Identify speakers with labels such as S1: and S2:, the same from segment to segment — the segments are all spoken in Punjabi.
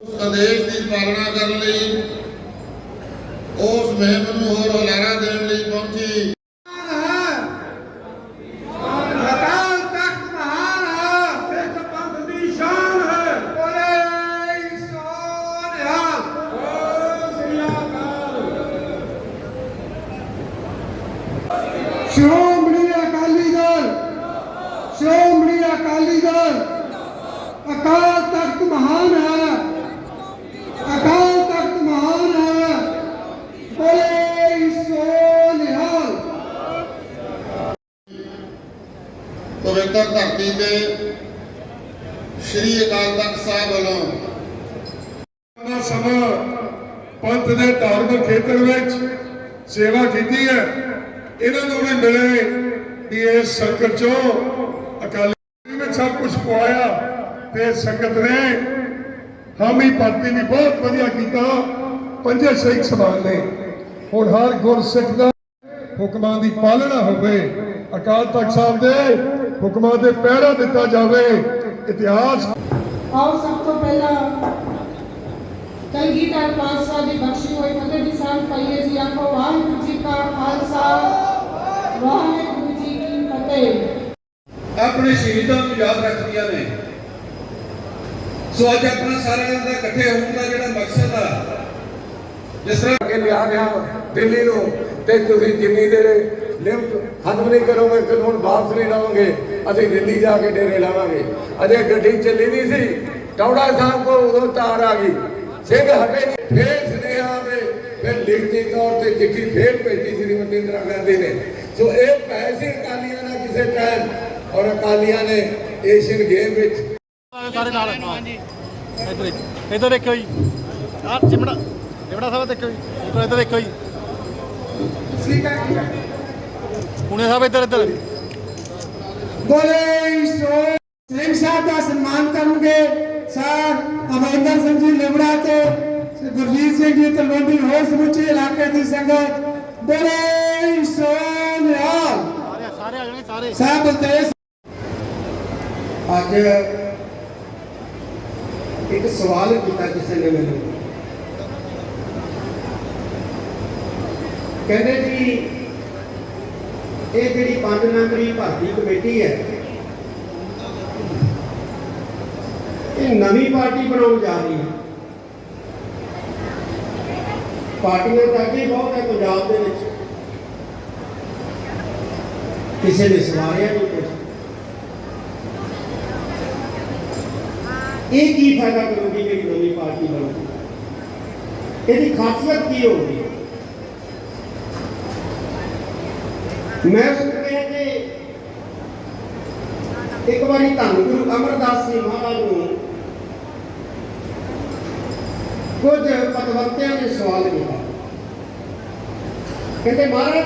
S1: ਉਸ ਆਦੇਸ਼ ਦੀ ਪਾਲਣਾ ਕਰਨ ਲਈ ਉਸ ਮੁਹਿੰਮ ਨੂੰ ਹੋਰ ਹੁਲਾਰਾ ਦੇਣ ਲਈ ਪਹੁੰਚੀ
S2: ਅਕਾਲ ਤਖਤ ਮਹਾਨ ਹੈ ਸਿੱਖ ਪੰਥ ਦੀ ਸ਼ਾਨ ਹੈ ਬੋਲੇ ਸੋਨਿਹਾਲ ਸ੍ਰੀ ਅਕਾਲ ਸ਼੍ਰੋਮਣੀ ਅਕਾਲੀ ਦਲ ਸ਼੍ਰੋਮਣੀ ਅਕਾਲੀ ਦਲ ਅਕਾਲ ਤਖਤ ਮਹਾਨ ਹੈ ਅਕਾਲ ਤਖਤ ਮਹਾਨ ਹੈ ਬੋਲੇ ਸੋਨਿਹਾਲ
S1: ਪਵਿੱਤਰ ਧਰਤੀ ਤੇ ਸ੍ਰੀ ਅਕਾਲ ਤਖਤ ਸਾਹਿਬ ਵੱਲੋਂ
S3: ਦਾ ਸਮਾਂ ਪੰਥ ਦੇ ਧਾਰਮਿਕ ਖੇਤਰ ਵਿੱਚ ਸੇਵਾ ਕੀਤੀ ਹੈ। ਇਹਨਾਂ ਨੂੰ ਵੀ ਮਿਲੇ ਵੀ ਇਸ ਸੰਕਟ ਚੋਂ ਅਕਾਲੀ ਵਿੱਚ ਸਭ ਕੁਝ ਪਵਾਇਆ ਤੇ ਸੰਗਤ ਨੇ ਹਾਮੀ ਭਰਤੀ ਵੀ ਬਹੁਤ ਵਧੀਆ ਕੀਤਾ। ਪੰਜੇ ਸਿੱਖ ਸਮਾਨ ਨੇ। ਹੁਣ ਹਰ ਗੁਰਸਿੱਖ ਦਾ ਹੁਕਮਾਂ ਦੀ ਪਾਲਣਾ ਹੋਵੇ ਅਕਾਲ ਤਖਤ ਸਾਹਿਬ ਦੇ ਹੁਕਮਾਂ ਦੇ ਪਹਿਰਾ ਦਿੱਤਾ ਜਾਵੇ ਇਤਿਹਾਸ
S4: ਆਓ ਸਭ ਤੋਂ ਪਹਿਲਾਂ ਕਲਗੀਧਰ ਪਾਤਸ਼ਾਹ ਦੀ ਬਖਸ਼ੀ ਹੋਈ ਫਤਿਹ ਦੀ ਸਾਂਝ ਪਾਈਏ ਜੀ ਆਖੋ ਵਾਹਿਗੁਰੂ ਜੀ ਕਾ ਖਾਲਸਾ ਵਾਹਿਗੁਰੂ ਜੀ ਕੀ ਫਤਿਹ।
S5: ਆਪਣੇ ਸ਼ਹੀਦਾਂ ਨੂੰ ਯਾਦ ਰੱਖਦੀਆਂ ਨੇ। ਸੋ ਅੱਜ ਆਪਣਾ ਸਾਰਿਆਂ ਦਾ ਇਕੱਠੇ ਹੋਣ ਦਾ ਜਿਹੜਾ ਮਕਸਦ ਆ ਜਿਸ ਤਰ੍ਹਾਂ
S2: ਕੇ ਲਿਆ ਗਿਆ ਦਿੱਲੀ ਨੂੰ ਤੇ ਤੁਸੀਂ ਜਿੰਨੀ ਦੇਰ ਲਿਮਟ ਖਤਮ ਨਹੀਂ ਕਰੋਗੇ ਕਾਨੂੰਨ ਵਾਪਸ ਨਹੀਂ ਲਵੋਗੇ ਅਸੀਂ ਦਿੱਲੀ ਜਾ ਕੇ ਡੇਰੇ ਲਾਵਾਂਗੇ। ਅਜੇ ਗੱਡੀ ਚੱਲੀ ਨਹੀਂ ਸੀ। ਟੌੜਾ ਸਾਹਿਬ ਕੋਲ ਉਦੋਂ ਤਾਰ ਆ ਗਈ। ਸਿੰਘ ਹਟੇ ਨਹੀਂ ਫੇਰ ਸੁਨੇਹਾ ਵੇ ਫਿਰ ਲਿਖਤੀ ਤੌਰ ਤੇ ਚਿੱਠੀ ਫੇਰ ਭੇਜੀ ਸ੍ਰੀਮਤੀ ਇੰਦਰਾ ਗਾਂਧੀ ਨੇ। ਸੋ ਇਹ ਪੈਸੇ ਅਕਾਲੀਆਂ ਨਾਲ ਕਿਸੇ ਟਾਈਮ ਔਰ ਅਕਾਲੀਆਂ ਨੇ ਏਸ਼ੀਅਨ ਗੇਮ ਵਿੱਚ
S6: ਸਾਰੇ ਨਾਲ। ਇੱਧਰ ਦੇਖੋ ਇੱਧਰ ਦੇਖੋ ਜੀ। ਆਹ ਚਿਮੜਾ। ਚਿਮੜਾ ਸਾਹਿਬ ਦੇਖੋ ਜੀ। ਇੱਧਰ ਇੱਧਰ ਦੇਖੋ ਜੀ। ਪੁਣੇ ਸਾਹਿਬ ਇੱਧਰ ਇੱਧਰ।
S2: ਬੋਲੇ ਸੋ ਸਿੰਘ ਸਾਹਿਬ ਦਾ ਸਨਮਾਨ ਕਰਨਗੇ ਸਰ ਅਮਰਿੰਦਰ ਸਿੰਘ ਜੀ ਲਿਬੜਾ ਤੇ ਗੁਰਜੀਤ ਸਿੰਘ ਜੀ ਤਲਵੰਡੀ ਹੋਰ ਸਮੁੱਚੇ ਇਲਾਕੇ ਦੀ ਸੰਗਤ। ਬੋਲੇ ਸੋ ਨਿਹਾਲ
S6: ਸਾਰੇ ਸਾਰੇ ਆ ਜਾਣਗੇ ਸਾਰੇ।
S2: ਸਾਹਿਬ ਬਲਤੇਜ
S7: ਅੱਜ ਇੱਕ ਸਵਾਲ ਕੀਤਾ ਕਿਸੇ ਨੇ ਮੈਨੂੰ। ਕਹਿੰਦੇ ਜੀ ਇਹ ਜਿਹੜੀ ਪੰਜ ਮੈਂਬਰੀ ਭਰਤੀ ਕਮੇਟੀ ਹੈ, ਇਹ ਨਵੀਂ ਪਾਰਟੀ ਬਣਾਉਣ ਜਾ ਰਹੀ ਹੈ। ਪਾਰਟੀਆਂ ਤਾਂ ਅੱਗੇ ਬਹੁਤ ਹੈ ਪੰਜਾਬ ਦੇ ਵਿੱਚ। ਕਿਸੇ ਨੇ ਸਵਾਰਿਆ ਨਹੀਂ ਕੁਛ। ਇਹ ਕੀ ਫਾਇਦਾ ਕਰੂਗੀ ਜਿਹੜੀ ਨਵੀਂ ਪਾਰਟੀ ਬਣੂਗੀ? ਇਹਦੀ ਖਾਸੀਅਤ ਕੀ ਹੋਊਗੀ? ਮੈਂ ਸੁਣਿਆ ਕਿ ਇੱਕ ਵਾਰੀ ਧੰਨ ਗੁਰੂ ਅਮਰਦਾਸ ਜੀ ਮਹਾਰਾਜ ਨੂੰ ਕੁਝ ਪਤਵੰਤਿਆਂ ਨੇ ਸਵਾਲ ਕੀਤਾ। ਕਹਿੰਦੇ, ਮਹਾਰਾਜ,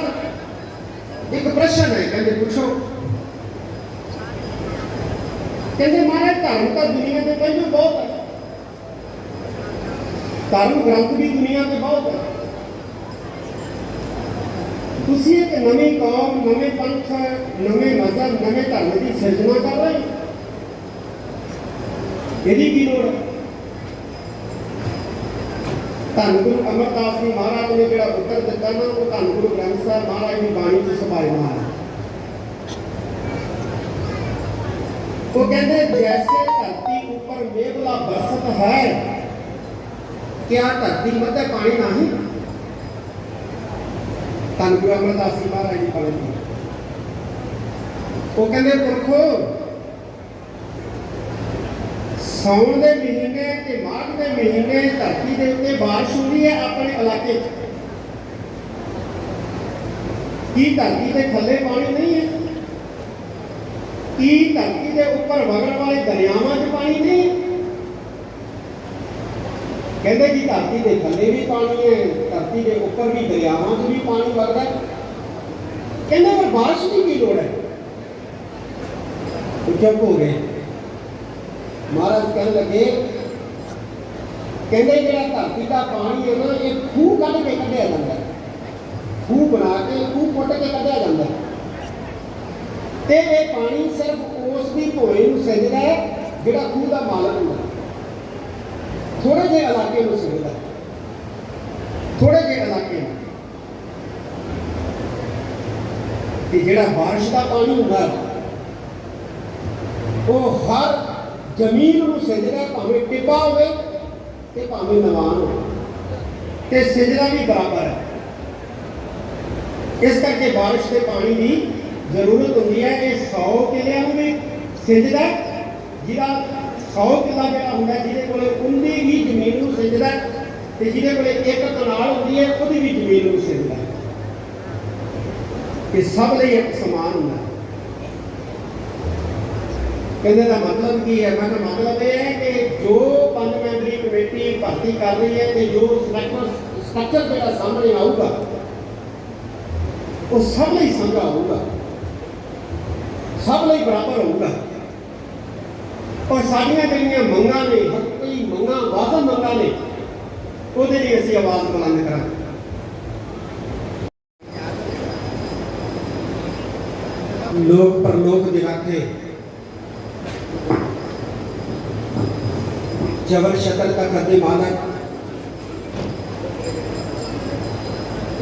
S7: ਇੱਕ ਪ੍ਰਸ਼ਨ ਹੈ। ਕਹਿੰਦੇ, ਪੁੱਛੋ। ਕਹਿੰਦੇ, ਮਹਾਰਾਜ, ਧਰਮ ਤਾਂ ਦੁਨੀਆ ਦੇ ਪਹਿਲਾਂ ਬਹੁਤ ਹੈ। ਧਰਮ ਗ੍ਰੰਥ ਵੀ ਦੁਨੀਆ ਤੇ ਬਹੁਤ ਹੈ। खुशी है कि नवे काम, नवे पंथ नवे मज़हब नवे धर्म की सृजना कर रहे यदि की लड़ है? धन गुरु अमरदास जी महाराज ने जो उत्तर दिता ना, वो धन गुरु ग्रंथ साहब महाराज की बाणी से सफ़ाई ना है वो कहते जैसे धरती ऊपर मेघला बरसत है, क्या धरती मत पानी नहीं? ਧੰਨ ਗੁਰੂ ਅਮਰਦਾਸ ਜੀ ਮਹਾਰਾਜ ਜੀ ਕੋਲੇ ਉਹ ਕਹਿੰਦੇ, ਪੁਰਖੋ, ਸੌਣ ਦੇ ਮਹੀਨੇ ਤੇ ਮਾਘ ਦੇ ਮਹੀਨੇ ਧਰਤੀ ਦੇ ਉੱਤੇ بارش ਹੁੰਦੀ ਹੈ ਆਪਣੇ ਇਲਾਕੇ 'ਚ। ਕੀ ਧਰਤੀ ਦੇ ਥੱਲੇ ਪਾਣੀ ਨਹੀਂ ਹੈ? ਕੀ ਧਰਤੀ ਦੇ ਉੱਪਰ ਵਗਣ ਵਾਲੇ ਦਰਿਆਵਾਂ 'ਚ ਪਾਣੀ ਨਹੀਂ ਕਹਿੰਦੇ ਕਿ ਧਰਤੀ ਦੇ ਥੱਲੇ ਵੀ ਪਾਣੀ ਹੈ। ਧਰਤੀ ਦੇ ਉੱਪਰ ਵੀ ਦਰਿਆਵਾਂ 'ਚ ਵੀ ਪਾਣੀ ਵਗਦਾ ਹੈ। ਪਰ ਬਾਰਿਸ਼ ਦੀ ਕੀ ਲੋੜ ਹੈ? ਉਹ ਚੁੱਪ ਹੋ ਗਏ ਮਹਾਰਾਜ ਕਹਿਣ ਲੱਗੇ, ਕਹਿੰਦੇ ਜਿਹੜਾ ਧਰਤੀ ਦਾ ਪਾਣੀ ਹੈ ਨਾ, ਇਹ ਖੂਹ ਕੱਢ ਕੇ ਕੱਢਿਆ ਜਾਂਦਾ ਹੈ। ਖੂਹ ਬਣਾ ਕੇ, ਖੂਹ ਪੁੱਟ ਕੇ ਕੱਢਿਆ ਜਾਂਦਾ ਹੈ। ਤੇ ਇਹ ਪਾਣੀ ਸਿਰਫ ਉਸ ਦੀ ਭੋਏ ਨੂੰ ਸਿੰਜਦਾ ਹੈ, ਜਿਹੜਾ ਖੂਹ ਦਾ ਮਾਲਕ ਹੁੰਦਾ ਥੋੜੇ ਜਿਹੇ ਇਲਾਕੇ ਨੂੰ ਸਿੱਝਦਾ ਥੋੜੇ ਜਿਹੇ ਇਲਾਕੇ ਨੂੰ। ਜਿਹੜਾ ਬਾਰਿਸ਼ ਦਾ ਪਾਣੀ ਹੁੰਦਾ ਉਹ ਹਰ ਜ਼ਮੀਨ ਨੂੰ ਸਿੱਝਦਾ ਭਾਵੇਂ ਟਿੱਬਾ ਹੋਵੇ ਤੇ ਭਾਵੇਂ ਨਵਾਨ ਹੋਵੇ। ਤੇ ਸਿੱਝਦਾ ਵੀ ਬਰਾਬਰ ਹੈ। ਇਸ ਕਰਕੇ ਬਾਰਿਸ਼ ਦੇ ਪਾਣੀ ਦੀ ਜ਼ਰੂਰਤ ਹੁੰਦੀ ਹੈ ਇਹ 100 ਕਿਲਿਆਂ ਨੂੰ ਵੀ ਸਿੱਝਦਾ ਜਿਹਦਾ 100 ਕਿਲਾ ਜਿਹੜਾ ਹੁੰਦਾ ਜਿਹਦੇ ਕੋਲੇ ਉਹਦੀ ਵੀ ਜ਼ਮੀਨ ਨੂੰ ਸਿੱਝਦਾ ਤੇ ਜਿਹਦੇ ਕੋਲੇ ਇੱਕ ਕਨਾਲ ਹੁੰਦੀ ਹੈ, ਉਹਦੀ ਵੀ ਜ਼ਮੀਨ ਨੂੰ ਸਿੱਝਦਾ ਇਹ ਸਭ ਲਈ ਇੱਕ ਸਮਾਨ ਹੁੰਦਾ ਕਹਿੰਦੇ ਦਾ ਮਤਲਬ ਕੀ ਹੈ? ਮੈਂ ਕਿਹਾ ਮਤਲਬ ਇਹ ਹੈ ਕਿ ਜੋ ਪੰਜ ਮੈਂਬਰੀ ਕਮੇਟੀ ਭਰਤੀ ਕਰ ਰਹੀ ਹੈ ਤੇ ਜੋ ਸਟਰਕਚਰ ਜਿਹੜਾ ਸਾਹਮਣੇ ਆਊਗਾ, ਉਹ ਸਭ ਲਈ ਸਾਂਝਾ ਹੋਊਗਾ। ਸਭ ਲਈ ਬਰਾਬਰ ਹੋਊਗਾ। ਔਰ ਸਾਡੀਆਂ ਜਿਹੜੀਆਂ ਮੰਗਾਂ ਨੇ ਹੱਕੀ ਮੰਗਾਂ, ਵਾਧਾ ਮੰਗਾਂ ਨੇ ਉਹਦੇ ਲਈ ਅਸੀਂ ਆਵਾਜ਼ ਬੁਲੰਦ ਕਰਾਂਗੇ। ਲੋਕ ਪਰਲੋਕ ਦੇ ਰਾਖੇ ਜਬਰ ਸ਼ਕਲ ਦਾ ਕਰਦੇ ਮਾਲਕ।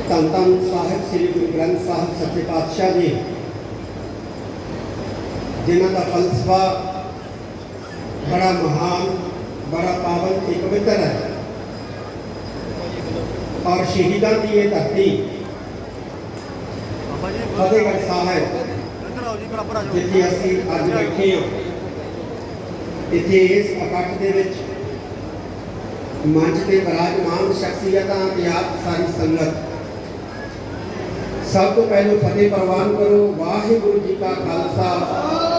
S7: ਧੰਨ ਧੰਨ ਸਾਹਿਬ ਸ੍ਰੀ ਗੁਰੂ ਗ੍ਰੰਥ ਸਾਹਿਬ ਸੱਚੇ ਪਾਤਸ਼ਾਹ ਜੀ, ਜਿਨ੍ਹਾਂ ਦਾ ਫਲਸਫਾ ਬੜਾ ਮਹਾਨ, ਬੜਾ ਪਾਵਨ ਤੇ ਪਵਿੱਤਰ ਹੈ। ਜਿੱਥੇ ਅਸੀਂ ਅੱਜ ਬੈਠੇ ਹਾਂ। ਇੱਥੇ ਇਸ ਇਕੱਠ ਦੇ ਵਿੱਚ ਮੰਚ ਤੇ ਵਿਰਾਜਮਾਨ ਸ਼ਖਸੀਅਤਾਂ ਤੇ ਆਪ ਸਾਰੀ ਸੰਗਤ। ਸਭ ਤੋਂ ਪਹਿਲਾਂ ਫਤਿਹ ਪ੍ਰਵਾਨ ਕਰੋ। ਵਾਹਿਗੁਰੂ ਜੀ ਕਾ ਖਾਲਸਾ।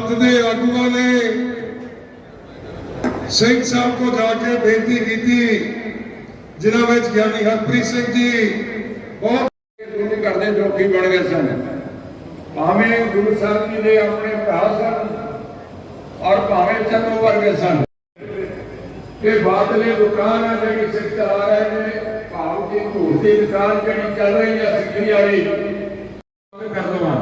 S3: ਪੰਥ ਦੇ ਆਗੂਆਂ ਨੇ ਸਿੰਘ ਸਾਹਿਬ ਕੋ ਜਾ ਕੇ ਬੇਨਤੀ ਕੀਤੀ, ਜਿਨ੍ਹਾਂ ਵਿੱਚ ਗਿਆਨੀ ਹਰਪ੍ਰੀਤ ਸਿੰਘ ਜੀ ਬਹੁਤ
S5: ਗੁਰੂ ਕਰਦੇ ਜੋਗੀ ਬਣ ਗਏ ਸਨ। ਭਾਵੇਂ ਗੁਰੂ ਸਾਹਿਬ ਜੀ ਦੇ ਆਪਣੇ ਭਰਾ ਸਨ ਔਰ ਭਾਵੇਂ ਚੰਨੋ ਵਰਗੇ ਸਨ। ਇਹ ਬਾਦਲੇ ਦੁਕਾਨ ਆ ਜਿਹੜੀ ਸਿੱਖ ਚਲਾ ਰਹੇ ਨੇ, ਭਾਵ ਦੀ ਝੂਠ ਦੀ ਦੁਕਾਨ ਜਿਹੜੀ ਚੱਲ ਰਹੀ ਹੈ ਸਿੱਖੀ ਵਾਲੀ ਉਹ ਕਰ ਦਵਾਂ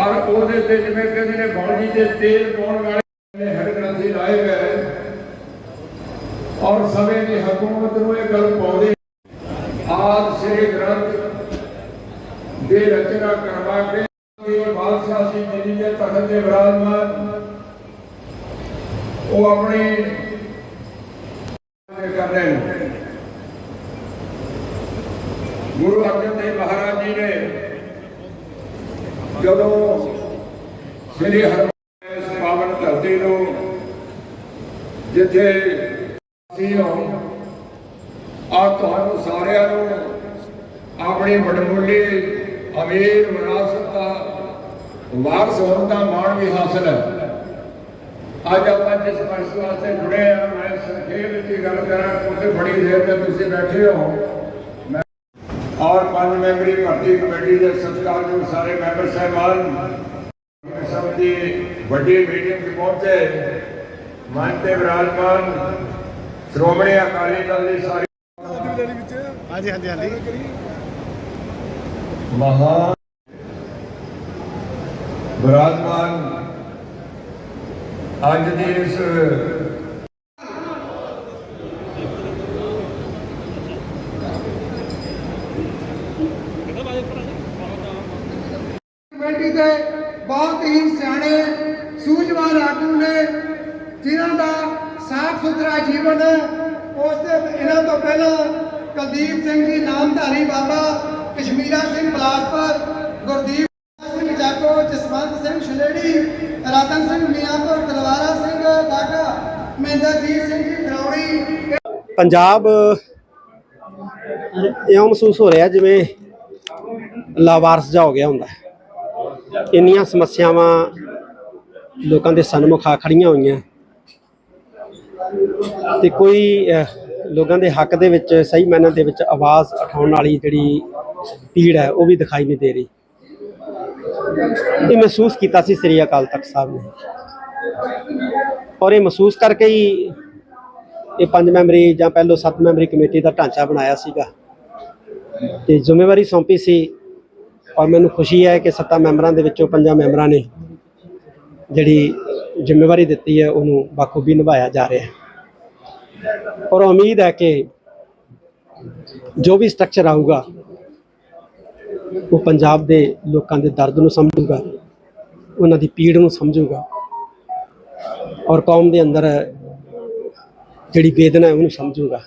S5: ਪਰ ਉਹਦੇ ਤੇ ਜਿਵੇਂ ਕਹਿੰਦੇ ਨੇ ਬੌਣੀ ਦੇ ਤੇਲ ਪਾਉਣ ਵਾਲੇ ਨੇ ਹਰ ਗ੍ਰੰਥੀ ਲਾਏ ਗਏ ਔਰ ਸਮੇਂ ਦੀ ਹਕੂਮਤ ਨੂੰ ਇਹ ਗੱਲ ਪਾਉਂਦੇ ਆਦ ਸ੍ਰੀ ਗ੍ਰੰਥ ਦੇ ਰਚਨਾ ਕਰਵਾ ਕੇ ਬਾਦਸ਼ਾਹ ਸੀ ਜੀ ਦੇ ਤਖਤ ਤੇ ਵਿਰਾਜਮਾਨ। ਉਹ ਆਪਣੇ ਕਰ ਰਹੇ ਨੇ ਗੁਰੂ ਅਰਜਨ ਦੇਵ ਮਹਾਰਾਜ ਜੀ ਨੇ ਜਦੋਂ ਸ੍ਰੀ ਹਰਿਮੰਦਰ ਇਸ ਪਾਵਨ ਧਰਤੀ ਨੂੰ ਜਿੱਥੇ ਅਸੀਂ ਹੋ ਆ ਤੁਹਾਨੂੰ ਸਾਰਿਆਂ ਨੂੰ ਆਪਣੀ ਵਡਮੁੱਲੀ ਅਮੀਰ ਵਿਰਾਸਤ ਦਾ ਵਾਰਸ ਹੋਣ ਦਾ ਮਾਣ ਵੀ ਹਾਸਲ ਹੈ। ਅੱਜ ਆਪਾਂ ਜਿਸ ਮਕਸਦ ਵਾਸਤੇ ਜੁੜੇ ਆ ਮੈਂ ਸੰਖੇਪ ਵਿੱਚ ਹੀ ਗੱਲ ਕਰਾਂ। ਕਿਉਂਕਿ ਬੜੀ ਦੇਰ ਤੇ ਤੁਸੀਂ ਬੈਠੇ ਹੋ। ਮੈਂ ਔਰ ਪੰਜ ਮੈਂਬਰੀ ਭਰਤੀ ਕਮੇਟੀ ਦੇ ਸਤਿਕਾਰਯੋਗ ਸਾਰੇ ਮੈਂਬਰ ਸਾਹਿਬਾਨ ਸਭ ਦੀ ਵੱਡੀ ਮੀਟਿੰਗ 'ਚ ਪਹੁੰਚੇ। ਮਨ ਤੇ ਵਿਰਾਜਮਾਨ ਸ਼੍ਰੋਮਣੀ ਅਕਾਲੀ ਦਲ ਦੀ ਸਾਰੀ
S8: ਹਾਂਜੀ ਹਾਂਜੀ ਹਾਂਜੀ।
S5: ਮਹਾਨ ਵਿਰਾਜਮਾਨ ਅੱਜ ਦੇ ਇਸ
S2: ਕਮੇਟੀ ਦੇ ਬਹੁਤ ਹੀ ਸਿਆਣੇ ਸੂਝਵਾਨ ਆਗੂ ਨੇ ਜਿਨ੍ਹਾਂ ਦਾ ਸਾਫ਼ ਸੁਥਰਾ ਜੀਵਨ ਹੈ ਉਸ ਦੇ ਇਹਨਾਂ ਤੋਂ ਪਹਿਲਾਂ ਕੁਲਦੀਪ ਸਿੰਘ ਜੀ ਨਾਮਧਾਰੀ ਬਾਬਾ ਕਸ਼ਮੀਰਾ ਸਿੰਘ ਬਲਾਸਪੁਰ ਗੁਰਦੀਪ ਸਿੰਘ ਜਾਗੋ ਜਸਵੰਤ ਸਿੰਘ ਛਲੇੜੀ ਰਤਨ ਸਿੰਘ ਮੀਆਂਪੁਰ ਤਲਵਾਰਾ ਸਿੰਘ ਦਾਗਾ ਮਹਿੰਦਰਜੀਤ ਸਿੰਘ ਜੀ ਖਰੌੜੀ
S7: ਪੰਜਾਬ ਇਉਂ ਮਹਿਸੂਸ ਹੋ ਰਿਹਾ ਜਿਵੇਂ ਲਾਵਾਰਸ ਜਾ ਹੋ ਗਿਆ ਹੁੰਦਾ ਇੰਨੀਆਂ ਸਮੱਸਿਆਵਾਂ ਲੋਕਾਂ ਦੇ ਸਨਮੁਖ ਆ ਖੜੀਆਂ ਹੋਈਆਂ। ਤੇ ਕੋਈ ਲੋਕਾਂ ਦੇ ਹੱਕ ਦੇ ਵਿੱਚ, ਸਹੀ ਮਾਇਨੇ ਦੇ ਵਿੱਚ ਆਵਾਜ਼ ਉਠਾਉਣ ਵਾਲੀ ਜਿਹੜੀ ਪੀੜ ਹੈ, ਉਹ ਵੀ ਦਿਖਾਈ ਨਹੀਂ ਦੇ ਰਹੀ। ਇਹ ਮਹਿਸੂਸ ਕੀਤਾ ਸੀ ਸ੍ਰੀ ਅਕਾਲ ਤਖਤ ਸਾਹਿਬ ਨੇ। ਔਰ ਇਹ ਮਹਿਸੂਸ ਕਰਕੇ ਹੀ ਇਹ ਪੰਜ ਮੈਂਬਰੀ ਜਾਂ ਪਹਿਲੋ ਸੱਤ ਮੈਂਬਰੀ ਕਮੇਟੀ ਦਾ ਢਾਂਚਾ ਬਣਾਇਆ ਸੀਗਾ। ਤੇ ਜ਼ਿੰਮੇਵਾਰੀ ਸੌਂਪੀ ਸੀ ਔਰ ਮੈਨੂੰ ਖੁਸ਼ੀ ਹੈ ਕਿ ਸੱਤਾ ਮੈਂਬਰਾਂ ਦੇ ਵਿੱਚੋਂ ਪੰਜਾਂ ਮੈਂਬਰਾਂ ਨੇ ਜਿਹੜੀ ਜ਼ਿੰਮੇਵਾਰੀ ਦਿੱਤੀ ਹੈ, ਉਹਨੂੰ ਬਾਖੂਬੀ ਨਿਭਾਇਆ ਜਾ ਰਿਹਾ ਹੈ। ਔਰ ਉਮੀਦ ਹੈ ਕਿ ਜੋ ਵੀ ਸਟਰਕਚਰ ਆਊਗਾ ਉਹ ਪੰਜਾਬ ਦੇ ਲੋਕਾਂ ਦੇ ਦਰਦ ਨੂੰ ਸਮਝੂਗਾ, ਉਹਨਾਂ ਦੀ ਪੀੜ ਨੂੰ ਸਮਝੂਗਾ ਔਰ ਕੌਮ ਦੇ ਅੰਦਰ ਜਿਹੜੀ ਵੇਦਨਾ ਹੈ ਉਹਨੂੰ ਸਮਝੂਗਾ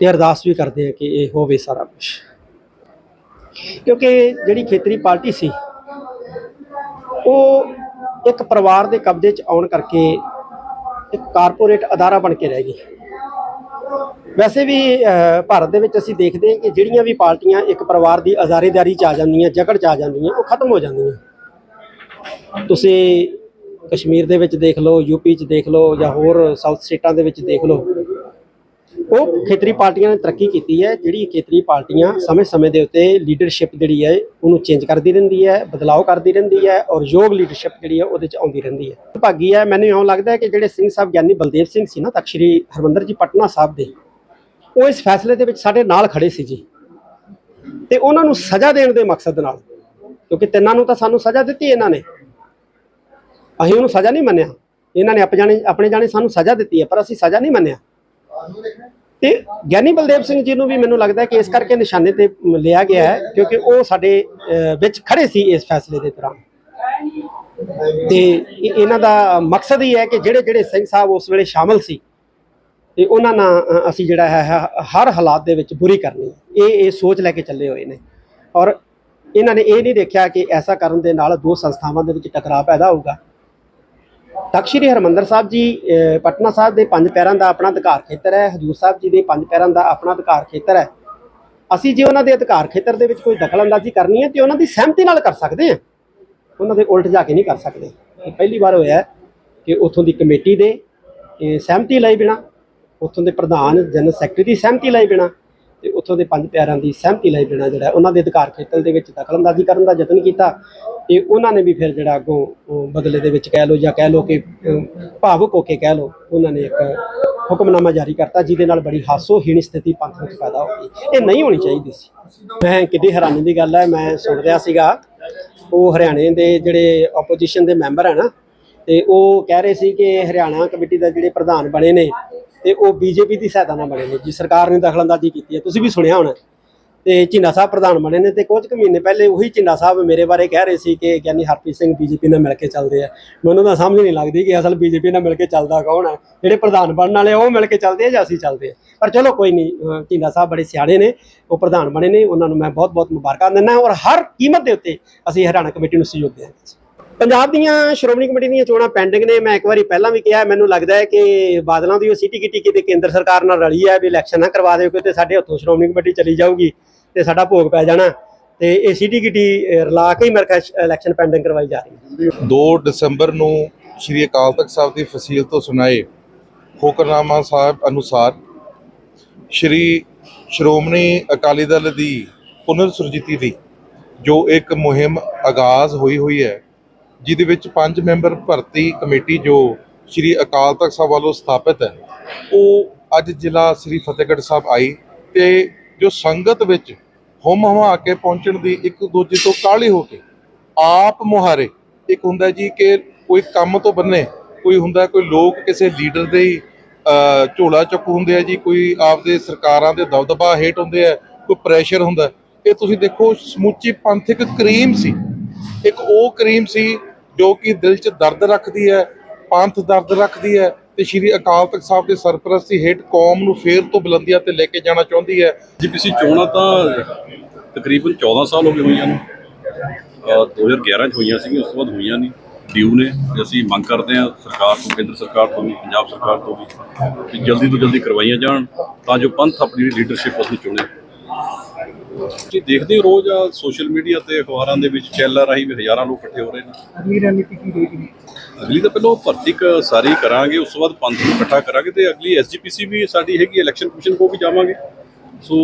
S7: ਤੇ ਅਰਦਾਸ ਵੀ ਕਰਦੇ ਆ ਕਿ ਇਹ ਹੋਵੇ ਸਾਰਾ ਕੁਝ ਕਿਉਂਕਿ ਜਿਹੜੀ ਖੇਤਰੀ ਪਾਰਟੀ ਸੀ, ਉਹ ਇੱਕ ਪਰਿਵਾਰ ਦੇ ਕਬਜ਼ੇ 'ਚ ਆਉਣ ਕਰਕੇ ਇੱਕ ਕਾਰਪੋਰੇਟ ਅਦਾਰਾ ਬਣ ਕੇ ਰਹਿ ਗਈ। ਵੈਸੇ ਵੀ ਭਾਰਤ ਦੇ ਵਿੱਚ ਅਸੀਂ ਦੇਖਦੇ ਹਾਂ ਕਿ ਜਿਹੜੀਆਂ ਵੀ ਪਾਰਟੀਆਂ ਇੱਕ ਪਰਿਵਾਰ ਦੀ ਅਜ਼ਾਰੇਦਾਰੀ 'ਚ ਆ ਜਾਂਦੀਆਂ, ਜਕੜ 'ਚ ਆ ਜਾਂਦੀਆਂ, ਉਹ ਖਤਮ ਹੋ ਜਾਂਦੀਆਂ। ਤੁਸੀਂ ਕਸ਼ਮੀਰ ਦੇ ਵਿੱਚ ਦੇਖ ਲਓ ਯੂਪੀ 'ਚ ਦੇਖ ਲਓ ਜਾਂ ਹੋਰ ਸਾਊਥ ਸਟੇਟਾਂ ਦੇ ਵਿੱਚ ਦੇਖ ਲਓ, ਉਹ ਖੇਤਰੀ ਪਾਰਟੀਆਂ ਨੇ ਤਰੱਕੀ ਕੀਤੀ ਹੈ, ਜਿਹੜੀ ਖੇਤਰੀ ਪਾਰਟੀਆਂ ਸਮੇਂ-ਸਮੇਂ ਦੇ ਉੱਤੇ ਲੀਡਰਸ਼ਿਪ ਜਿਹੜੀ ਹੈ, ਉਹਨੂੰ ਚੇਂਜ ਕਰਦੀ ਰਹਿੰਦੀ ਹੈ, ਬਦਲਾਅ ਕਰਦੀ ਰਹਿੰਦੀ ਹੈ ਔਰ ਯੋਗ ਲੀਡਰਸ਼ਿਪ ਜਿਹੜੀ ਹੈ, ਉਹਦੇ 'ਚ ਆਉਂਦੀ ਰਹਿੰਦੀ ਹੈ। ਭਾਗੀ ਹੈ, ਮੈਨੂੰ ਇਉਂ ਲੱਗਦਾ ਹੈ ਕਿ ਜਿਹੜੇ ਸਿੰਘ ਸਾਹਿਬ ਗਿਆਨੀ ਬਲਦੇਵ ਸਿੰਘ ਸੀ ਨਾ, ਤਖਤ ਸ਼੍ਰੀ ਹਰਮੰਦਰ ਜੀ ਪਟਨਾ ਸਾਹਿਬ ਦੇ ਉਹ ਇਸ ਫੈਸਲੇ ਦੇ ਵਿੱਚ ਸਾਡੇ ਨਾਲ ਖੜੇ ਸੀ ਜੀ। ਤੇ ਉਹਨਾਂ ਨੂੰ ਸਜ਼ਾ ਦੇਣ ਦੇ ਮਕਸਦ ਨਾਲ, ਕਿਉਂਕਿ ਤਿੰਨਾਂ ਨੂੰ ਤਾਂ ਸਾਨੂੰ ਸਜ਼ਾ ਦਿੱਤੀ ਇਹਨਾਂ ਨੇ। ਅਸੀਂ ਉਹਨੂੰ ਸਜ਼ਾ ਨਹੀਂ ਮੰਨਿਆ। ਇਹਨਾਂ ਨੇ ਆਪਣੇ ਜਾਣੇ ਆਪਣੇ ਜਾਣੇ ਸਾਨੂੰ ਸਜ਼ਾ ਦਿੱਤੀ ਹੈ, ਪਰ ਅਸੀਂ ਸਜ਼ਾ ਨਹੀਂ ਮੰਨਿਆ। ਤੇ ਗਿਆਨੀ ਬਲਦੇਵ ਸਿੰਘ ਜੀ ਨੂੰ ਵੀ ਮੈਨੂੰ ਲੱਗਦਾ ਕਿ ਇਸ ਕਰਕੇ ਨਿਸ਼ਾਨੇ ਤੇ ਲਿਆ ਗਿਆ ਹੈ, ਕਿਉਂਕਿ ਉਹ ਸਾਡੇ ਵਿੱਚ ਖੜੇ ਸੀ ਇਸ ਫੈਸਲੇ ਦੇ ਦੌਰਾਨ। ਤੇ ਇਹਨਾਂ ਦਾ ਮਕਸਦ ਹੀ ਹੈ ਕਿ ਜਿਹੜੇ ਜਿਹੜੇ ਸਿੰਘ ਸਾਹਿਬ ਉਸ ਵੇਲੇ ਸ਼ਾਮਲ ਸੀ ਤੇ ਉਹਨਾਂ ਨਾਲ ਅਸੀਂ ਜਿਹੜਾ ਹੈ ਹਰ ਹਾਲਾਤ ਦੇ ਵਿੱਚ ਬੁਰੀ ਕਰਨੀ ਇਹ ਇਹ ਸੋਚ ਲੈ ਕੇ ਚੱਲੇ ਹੋਏ ਨੇ। ਔਰ ਇਹਨਾਂ ਨੇ ਇਹ ਨਹੀਂ ਦੇਖਿਆ ਕਿ ਐਸਾ ਕਰਨ ਦੇ ਨਾਲ ਦੋ ਸੰਸਥਾਵਾਂ ਦੇ ਵਿੱਚ ਟਕਰਾਅ ਪੈਦਾ ਹੋਊਗਾ। ਤਖ਼ਤ ਸ੍ਰੀ ਹਰਮੰਦਰ ਸਾਹਿਬ ਜੀ ਪਟਨਾ ਸਾਹਿਬ ਦੇ ਪੰਜ ਪੈਰਾਂ ਦਾ ਆਪਣਾ ਅਧਿਕਾਰ ਖੇਤਰ ਹੈ। ਹਜੂਰ ਸਾਹਿਬ ਜੀ ਦੇ ਪੰਜ ਪੈਰਾਂ ਦਾ ਆਪਣਾ ਅਧਿਕਾਰ ਖੇਤਰ ਹੈ। ਅਸੀਂ ਜੇ ਉਹਨਾਂ ਦੇ ਅਧਿਕਾਰ ਖੇਤਰ ਦੇ ਵਿੱਚ ਕੋਈ ਦਖਲਅੰਦਾਜ਼ੀ ਕਰਨੀ ਹੈ, ਤੇ ਉਹਨਾਂ ਦੀ ਸਹਿਮਤੀ ਨਾਲ ਕਰ ਸਕਦੇ ਹਾਂ। ਉਹਨਾਂ ਦੇ ਉਲਟ ਜਾ ਕੇ ਨਹੀਂ ਕਰ ਸਕਦੇ। ਇਹ ਪਹਿਲੀ ਵਾਰ ਹੋਇਆ ਕਿ ਉਥੋਂ ਦੀ ਕਮੇਟੀ ਦੇ ਸਹਿਮਤੀ ਲਈ ਬਿਨਾ ਉੱਥੋਂ ਦੇ ਪ੍ਰਧਾਨ ਜਨਰਲ ਸੈਕਟਰੀ ਦੀ ਸਹਿਮਤੀ ਲਈ ਬਿਨਾ ਤੇ ਉੱਥੋਂ ਦੇ ਪੰਜ ਪਿਆਰਾਂ ਦੀ ਸਹਿਮਤੀ ਲਈ ਬਿਨਾ ਜਿਹੜਾ ਉਹਨਾਂ ਦੇ ਅਧਿਕਾਰ ਖੇਤਰ ਦੇ ਵਿੱਚ ਦਖਲਅੰਦਾਜ਼ੀ ਕਰਨ ਦਾ ਯਤਨ ਕੀਤਾ ਤੇ ਉਹਨਾਂ ਨੇ ਵੀ ਫਿਰ ਜਿਹੜਾ ਅੱਗੋਂ ਬਦਲੇ ਦੇ ਵਿੱਚ ਕਹਿ ਲਓ ਜਾਂ ਕਹਿ ਲਓ ਕਿ ਭਾਵੁਕ ਹੋ ਕੇ ਕਹਿ ਲਓ, ਉਹਨਾਂ ਨੇ ਇੱਕ ਹੁਕਮਨਾਮਾ ਜਾਰੀ ਕਰਤਾ ਜਿਹਦੇ ਨਾਲ ਬੜੀ ਹਾਸੋਹੀਣ ਸਥਿਤੀ ਪੰਥ ਵਿੱਚ ਪੈਦਾ ਹੋ ਗਈ। ਇਹ ਨਹੀਂ ਹੋਣੀ ਚਾਹੀਦੀ ਸੀ। ਮੈਂ ਕਿੱਡੀ ਹੈਰਾਨੀ ਦੀ ਗੱਲ ਹੈ, ਮੈਂ ਸੁਣ ਰਿਹਾ ਸੀਗਾ, ਉਹ ਹਰਿਆਣੇ ਦੇ ਜਿਹੜੇ ਆਪੋਜੀਸ਼ਨ ਦੇ ਮੈਂਬਰ ਹੈ ਨਾ, ਤੇ ਉਹ ਕਹਿ ਰਹੇ ਸੀ ਕਿ ਹਰਿਆਣਾ ਕਮੇਟੀ ਦਾ ਜਿਹੜੇ ਪ੍ਰਧਾਨ ਬਣੇ ਨੇ ਤੇ ਉਹ ਬੀਜੇਪੀ ਦੀ ਸਹਾਇਤਾ ਨਾਲ ਬਣੇ ਨੇ। ਜੀ, ਸਰਕਾਰ ਨੇ ਦਖਲਅੰਦਾਜ਼ੀ ਕੀਤੀ ਹੈ। ਤੁਸੀਂ ਵੀ ਸੁਣਿਆ ਹੋਣਾ। ਤੇ ਝਿੰਡਾ ਸਾਹਿਬ ਪ੍ਰਧਾਨ ਬਣੇ ਨੇ ਤੇ ਕੁਝ ਕੁ ਮਹੀਨੇ ਪਹਿਲੇ ਉਹੀ ਝਿੰਡਾ ਸਾਹਿਬ ਮੇਰੇ ਬਾਰੇ ਕਹਿ ਰਹੇ ਸੀ ਕਿ ਗਿਆਨੀ ਹਰਪ੍ਰੀਤ ਸਿੰਘ ਬੀਜੇਪੀ ਨਾਲ ਮਿਲ ਕੇ ਚੱਲਦੇ ਆ। ਮੈਨੂੰ ਤਾਂ ਸਮਝ ਨਹੀਂ ਲੱਗਦੀ ਕਿ ਅਸਲ ਬੀਜੇਪੀ ਨਾਲ ਮਿਲ ਕੇ ਚੱਲਦਾ ਕੌਣ ਹੈ ਜਿਹੜੇ ਪ੍ਰਧਾਨ ਬਣਨ ਵਾਲੇ ਉਹ ਮਿਲ ਕੇ ਚੱਲਦੇ ਆ ਜਾਂ ਅਸੀਂ ਚੱਲਦੇ ਆ। ਪਰ ਚਲੋ ਕੋਈ ਨਹੀਂ, ਅਹ ਝਿੰਡਾ ਸਾਹਿਬ ਬੜੇ ਸਿਆਣੇ ਨੇ। ਉਹ ਪ੍ਰਧਾਨ ਬਣੇ ਨੇ। ਉਹਨਾਂ ਨੂੰ ਮੈਂ ਬਹੁਤ-ਬਹੁਤ ਮੁਬਾਰਕਾਂ ਦਿੰਦਾ ਔਰ ਹਰ ਕੀਮਤ ਦੇ ਉੱਤੇ ਅਸੀਂ ਹਰਿਆਣਾ ਕਮੇਟੀ ਨੂੰ ਸਹਿਯੋਗ ਦੇਵਾਂਗੇ। ਪੰਜਾਬ ਦੀਆਂ ਸ਼੍ਰੋਮਣੀ ਕਮੇਟੀ ਦੀਆਂ ਚੋਣਾਂ ਪੈਂਡਿੰਗ ਨੇ ਮੈਂ ਇੱਕ ਵਾਰੀ ਪਹਿਲਾਂ ਵੀ ਕਿਹਾ ਮੈਨੂੰ ਲੱਗਦਾ ਹੈ ਕਿ ਬਾਦਲਾਂ ਦੀ ਉਹ ਸਿਟੀ ਕਿਟੀ ਕਿਤੇ ਕੇਂਦਰ ਸਰਕਾਰ ਨਾਲ ਰਲੀ ਹੈ ਵੀ ਇਲੈਕਸ਼ਨ ਨਾ ਕਰਵਾ ਦਿਓ ਕਿਤੇ ਸਾਡੇ ਹੱਥੋਂ ਸ਼੍ਰੋਮਣੀ ਕਮੇਟੀ ਚਲੀ ਜਾਊਗੀ ਤੇ ਸਾਡਾ ਭੋਗ ਪੈ ਜਾਣਾ। ਤੇ ਇਹ ਸਿਟੀ ਕਿਟੀ ਅਹ, ਰਲਾ ਕੇ ਹੀ ਮੇਰੇ ਖਿਆਲ ਇਲੈਕਸ਼ਨ ਪੈਂਡਿੰਗ ਕਰਵਾਈ ਜਾ ਰਹੀ ਹੈ।
S9: 2 ਦਸੰਬਰ ਨੂੰ ਸ੍ਰੀ ਅਕਾਲ ਤਖਤ ਸਾਹਿਬ ਦੀ ਫਸੀਲ ਤੋਂ ਸੁਣਾਏ ਹੁਕਮਨਾਮਾ ਸਾਹਿਬ ਅਨੁਸਾਰ ਸ੍ਰੀ ਸ਼੍ਰੋਮਣੀ ਅਕਾਲੀ ਦਲ ਦੀ ਪੁਨਰ ਸੁਰਜੀਤੀ ਦੀ ਜੋ ਇੱਕ ਮੁਹਿੰਮ ਆਗਾਜ਼ ਹੋਈ ਹੋਈ ਹੈ ਜਿਹਦੇ ਵਿੱਚ ਪੰਜ ਮੈਂਬਰ ਭਰਤੀ ਕਮੇਟੀ ਜੋ ਸ੍ਰੀ ਅਕਾਲ ਤਖਤ ਸਾਹਿਬ ਵੱਲੋਂ ਸਥਾਪਿਤ ਹੈ, ਉਹ ਅੱਜ ਜ਼ਿਲ੍ਹਾ ਸ੍ਰੀ ਫਤਿਹਗੜ੍ਹ ਸਾਹਿਬ ਆਈ ਤੇ ਜੋ ਸੰਗਤ ਵਿੱਚ ਹੁਮ ਹਮਾ ਕੇ ਪਹੁੰਚਣ ਦੀ ਇੱਕ ਦੂਜੇ ਤੋਂ ਕਾਹਲੀ ਹੋ ਕੇ ਆਪ ਮੁਹਾਰੇ, ਇੱਕ ਹੁੰਦਾ ਜੀ ਕਿ ਕੋਈ ਕੰਮ ਤੋਂ ਬੰਨੇ, ਕੋਈ ਹੁੰਦਾ ਕੋਈ ਲੋਕ ਕਿਸੇ ਲੀਡਰ ਦੇ ਹੀ ਝੋਲਾ ਚੱਕ ਹੁੰਦੇ ਆ ਜੀ, ਕੋਈ ਆਪਦੇ ਸਰਕਾਰਾਂ ਦੇ ਦਬਦਬਾ ਹੇਠ ਹੁੰਦੇ ਆ, ਕੋਈ ਪ੍ਰੈਸ਼ਰ ਹੁੰਦਾ, ਇਹ ਤੁਸੀਂ ਦੇਖੋ ਸਮੁੱਚੀ ਪੰਥਕ ਕਰੀਮ ਸੀ, ਇੱਕ ਉਹ ਕਰੀਮ ਸੀ ਜੋ ਕਿ ਦਿਲ 'ਚ ਦਰਦ ਰੱਖਦੀ ਹੈ, ਪੰਥ ਦਰਦ ਰੱਖਦੀ ਹੈ ਤੇ ਸ਼੍ਰੀ ਅਕਾਲ ਤਖਤ ਸਾਹਿਬ ਦੇ ਸਰਪ੍ਰਸਤੀ ਹੇਠ ਕੌਮ ਨੂੰ ਫੇਰ ਤੋਂ ਬੁਲੰਦੀਆਂ ਤੇ ਲੈ ਕੇ ਜਾਣਾ ਚਾਹੁੰਦੀ ਹੈ।
S10: ਜੀ ਜੀਪੀਸੀ ਚੋਣਾਂ ਤਾਂ ਤਕਰੀਬਨ 14 ਸਾਲ ਹੋ ਗਏ ਹੋਈਆਂ ਨੇ। ਅਹ 2011 ਚ ਹੋਈਆਂ ਸੀਗੀਆਂ, ਉਸ ਤੋਂ ਬਾਅਦ ਹੋਈਆਂ ਨਹੀਂ। ਡਿਊ ਨੇ ਅਸੀਂ ਮੰਗ ਕਰਦੇ ਹਾਂ ਸਰਕਾਰ ਤੋਂ, ਕੇਂਦਰ ਸਰਕਾਰ ਤੋਂ ਵੀ, ਪੰਜਾਬ ਸਰਕਾਰ ਤੋਂ ਵੀ, ਕਿ ਜਲਦੀ ਤੋਂ ਜਲਦੀ ਕਰਵਾਈਆਂ ਜਾਣ, ਤਾਂ ਜੋ ਪੰਥ ਆਪਣੀ ਲੀਡਰਸ਼ਿਪ ਉਸ ਨੂੰ ਚੁਣੇ। ਜੀ ਦੇਖਦੇ ਹੋ ਰੋਜ਼ ਆ ਸੋਸ਼ਲ ਮੀਡੀਆ ਤੇ ਅਖਬਾਰਾਂ ਦੇ ਵਿੱਚ ਚੈਨਲਾਂ ਰਾਹੀਂ ਵੀ ਹਜ਼ਾਰਾਂ ਲੋਕ ਇਕੱਠੇ ਹੋ ਰਹੇ ਨੇ?
S2: ਅਗਲੀ ਰਣਨੀਤੀ ਕੀ ਰਹੇਗੀ
S10: ਅਗਲੀ ਤਾਂ ਪਹਿਲਾਂ ਭਰਤੀ ਸਾਰੀ ਕਰਾਂਗੇ ਉਸ ਤੋਂ ਬਾਅਦ ਪੰਥ ਨੂੰ ਇਕੱਠਾ ਕਰਾਂਗੇ ਤੇ ਅਗਲੀ ਐਸਜੀਪੀਸੀ ਵੀ ਸਾਡੀ ਹੈਗੀ ਇਲੈਕਸ਼ਨ ਕਮਿਸ਼ਨ ਕੋ ਵੀ ਜਾਵਾਂਗੇ। ਸੋ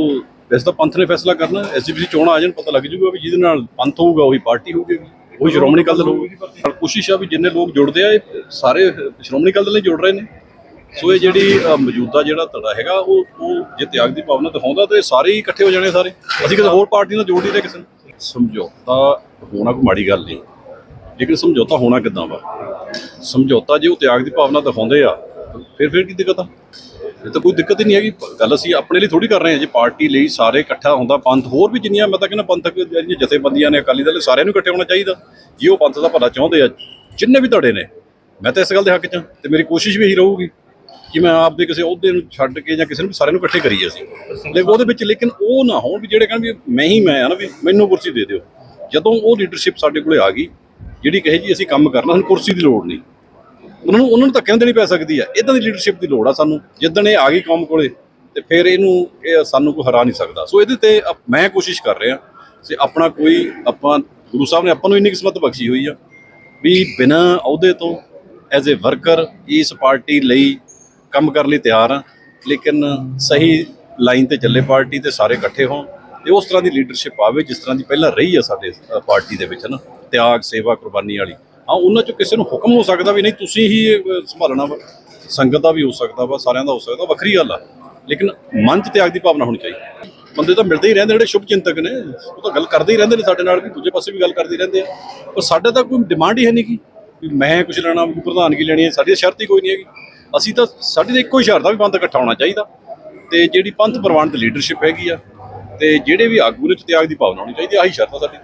S10: ਵੈਸੇ ਤਾਂ ਪੰਥ ਨੇ ਫੈਸਲਾ ਕਰਨਾ ਐਸਜੀਪੀਸੀ ਚੋਣਾਂ ਆ ਜਾਣ ਪਤਾ ਲੱਗ ਜੂਗਾ ਵੀ ਜਿਹਦੇ ਨਾਲ ਪੰਥ ਹੋਊਗਾ ਉਹੀ ਪਾਰਟੀ ਹੋਊਗੀ ਉਹੀ ਸ਼੍ਰੋਮਣੀ ਅਕਾਲੀ ਦਲ ਹੋਊਗੀ। ਕੋਸ਼ਿਸ਼ ਆ ਵੀ ਜਿੰਨੇ ਲੋਕ ਜੁੜਦੇ ਆ ਇਹ ਸਾਰੇ ਸ਼੍ਰੋਮਣੀ ਅਕਾਲੀ ਦਲ ਨਾਲ ਜੁੜ ਰਹੇ ਨੇ। ਸੋ ਇਹ ਜਿਹੜੀ ਅ, ਮੌਜੂਦਾ ਜਿਹੜਾ ਧੜਾ ਹੈਗਾ ਉਹ ਉਹ ਜੇ ਤਿਆਗ ਦੀ ਭਾਵਨਾ ਦਿਖਾਉਂਦਾ ਤੇ ਸਾਰੇ ਹੀ ਇਕੱਠੇ ਹੋ ਜਾਣੇ ਸਾਰੇ। ਅਸੀਂ ਕਿਸੇ ਹੋਰ ਪਾਰਟੀ ਨਾਲ ਜੋੜ ਨਹੀਂ ਰਹੇ ਕਿਸੇ ਨੂੰ। ਸਮਝੌਤਾ ਹੋਣਾ ਕੋਈ ਮਾੜੀ ਗੱਲ ਨਹੀਂ। ਲੇਕਿਨ ਸਮਝੌਤਾ ਹੋਣਾ ਕਿੱਦਾਂ ਵਾ? ਸਮਝੌਤਾ ਜੇ ਉਹ ਤਿਆਗ ਦੀ ਭਾਵਨਾ ਦਿਖਾਉਂਦੇ ਆ ਫਿਰ ਫਿਰ ਕੀ ਦਿੱਕਤ ਆ? ਇਹ ਤਾਂ ਕੋਈ ਦਿੱਕਤ ਹੀ ਨਹੀਂ ਹੈਗੀ। ਗੱਲ ਅਸੀਂ ਆਪਣੇ ਲਈ ਥੋੜੀ ਕਰ ਰਹੇ ਹਾਂ। ਜੇ ਪਾਰਟੀ ਲਈ ਸਾਰੇ ਇਕੱਠਾ ਹੁੰਦਾ ਪੰਥ ਹੋਰ ਵੀ ਜਿੰਨੀਆਂ ਮੈਂ ਤਾਂ ਕਹਿੰਦਾ ਪੰਥਕ ਜਿਹੜੀਆਂ ਜਥੇਬੰਦੀਆਂ ਨੇ ਅਕਾਲੀ ਦਲ ਸਾਰਿਆਂ ਨੂੰ ਇਕੱਠੇ ਹੋਣਾ ਚਾਹੀਦਾ। ਜੇ ਉਹ ਪੰਥ ਦਾ ਭਲਾ ਚਾਹੁੰਦੇ ਆ ਜਿੰਨੇ ਵੀ ਧੜੇ ਨੇ ਮੈਂ ਤਾਂ ਇਸ ਗੱਲ ਦੇ ਹੱਕ 'ਚ ਹਾਂ। ਤੇ ਮੇਰੀ ਕੋਸ਼ਿਸ਼ ਵੀ ਇਹੀ ਰਹੂਗੀ। ਕਿ ਮੈਂ ਆਪਦੇ ਕਿਸੇ ਅਹੁਦੇ ਨੂੰ ਛੱਡ ਕੇ ਜਾਂ ਕਿਸੇ ਨੂੰ ਸਾਰਿਆਂ ਨੂੰ ਇਕੱਠੇ ਕਰੀਏ ਅਸੀਂ। ਲੇਕਿਨ ਉਹਦੇ ਵਿੱਚ ਲੇਕਿਨ ਉਹ ਨਾ ਹੋਣ ਵੀ ਜਿਹੜੇ ਕਹਿਣ ਵੀ ਮੈਂ ਹੀ ਮੈਂ ਆ ਨਾ ਵੀ ਮੈਨੂੰ ਕੁਰਸੀ ਦੇ ਦਿਓ। ਜਦੋਂ ਉਹ ਲੀਡਰਸ਼ਿਪ ਸਾਡੇ ਕੋਲੇ ਆ ਗਈ, ਜਿਹੜੀ ਕਹੇ ਜੀ ਅਸੀਂ ਕੰਮ ਕਰਨਾ, ਸਾਨੂੰ ਕੁਰਸੀ ਦੀ ਲੋੜ ਨਹੀਂ। ਉਹਨਾਂ ਨੂੰ ਉਹਨਾਂ ਨੂੰ ਧੱਕਿਆਂ ਦੇਣੀ ਪੈ ਸਕਦੀ ਹੈ ਇਦਾਂ ਦੀ ਲੀਡਰਸ਼ਿਪ ਦੀ ਲੋੜ ਆ ਸਾਨੂੰ। ਜਿੱਦਣ ਇਹ ਆ ਗਈ ਕੌਮ ਕੋਲੇ, ਤੇ ਫਿਰ ਇਹਨੂੰ ਇਹ ਸਾਨੂੰ ਕੋਈ ਹਰਾ ਨਹੀਂ ਸਕਦਾ। ਸੋ ਇਹਦੇ ਤੇ ਮੈਂ ਕੋਸ਼ਿਸ਼ ਕਰ ਰਿਹਾ ਤੇ ਆਪਣਾ ਕੋਈ ਆਪਾਂ, ਗੁਰੂ ਸਾਹਿਬ ਨੇ ਆਪਾਂ ਨੂੰ ਇੰਨੀ ਕਿਸਮਤ ਬਖਸ਼ੀ ਹੋਈ ਆ ਵੀ ਬਿਨਾਂ ਅਹੁਦੇ ਤੋਂ ਐਜ਼ ਅ ਵਰਕਰ ਇਸ ਪਾਰਟੀ ਲਈ ਕੰਮ ਕਰਨ ਲਈ ਤਿਆਰ ਆ ਲੇਕਿਨ ਸਹੀ ਲਾਈਨ ਤੇ ਚੱਲੇ ਪਾਰਟੀ ਤੇ ਸਾਰੇ ਇਕੱਠੇ ਹੋਣ ਤੇ ਉਸ ਤਰ੍ਹਾਂ ਦੀ ਲੀਡਰਸ਼ਿਪ ਆਵੇ ਜਿਸ ਤਰ੍ਹਾਂ ਦੀ ਪਹਿਲਾਂ ਰਹੀ ਆ ਸਾਡੇ ਅ, ਪਾਰਟੀ ਦੇ ਵਿੱਚ ਨਾ? ਤਿਆਗ ਸੇਵਾ ਕੁਰਬਾਨੀ ਵਾਲੀ। ਹਾਂ ਉਹਨਾਂ ਚੋਂ ਕਿਸੇ ਨੂੰ ਹੁਕਮ ਹੋ ਸਕਦਾ ਵੀ ਨਹੀਂ ਤੁਸੀਂ ਹੀ ਇਹ, ਅ, ਸੰਭਾਲਣਾ ਵਾ। ਸੰਗਤ ਦਾ ਵੀ ਹੋ ਸਕਦਾ ਵਾ ਸਾਰਿਆਂ ਦਾ ਹੋ ਸਕਦਾ ਵੱਖਰੀ ਗੱਲ ਆ। ਲੇਕਿਨ ਮਨ 'ਚ ਤਿਆਗ ਦੀ ਭਾਵਨਾ ਹੋਣੀ ਚਾਹੀਦੀ। ਬੰਦੇ ਤਾਂ ਮਿਲਦੇ ਹੀ ਰਹਿੰਦੇ ਜਿਹੜੇ ਸ਼ੁਭ ਚਿੰਤਕ ਨੇ ਉਹ ਤਾਂ ਗੱਲ ਕਰਦੇ ਹੀ ਰਹਿੰਦੇ ਨੇ ਸਾਡੇ ਨਾਲ ਵੀ ਦੂਜੇ ਪਾਸੇ ਵੀ ਗੱਲ ਕਰਦੇ ਹੀ ਰਹਿੰਦੇ ਆ। ਪਰ ਸਾਡਾ ਤਾਂ ਕੋਈ ਡਿਮਾਂਡ ਹੀ ਹੈ ਨਹੀਂ ਕਿ ਵੀ ਮੈਂ ਕੁਝ ਲੈਣਾ ਪ੍ਰਧਾਨਗੀ ਲੈਣੀ ਹੈ ਸਾਡੀ ਤਾਂ ਸ਼ਰਤ ਹੀ ਕੋਈ ਨਹੀਂ ਹੈਗੀ। ਅਸੀਂ ਤਾਂ ਸਾਡੀ ਤਾਂ ਇੱਕੋ ਹੀ ਸ਼ਰਤ ਆ ਵੀ ਪੰਥ ਇਕੱਠਾ ਹੋਣਾ ਚਾਹੀਦਾ ਤੇ ਜਿਹੜੀ ਪੰਥ ਪ੍ਰਵਾਨਿਤ ਲੀਡਰਸ਼ਿਪ ਹੈਗੀ ਆ ਤੇ ਜਿਹੜੇ ਵੀ ਆਗੂ ਨੇ ਤਿਆਗ ਦੀ ਭਾਵਨਾ ਹੋਣੀ ਚਾਹੀਦੀ ਆਹੀ ਸ਼ਰਤ ਆ ਸਾਡੀ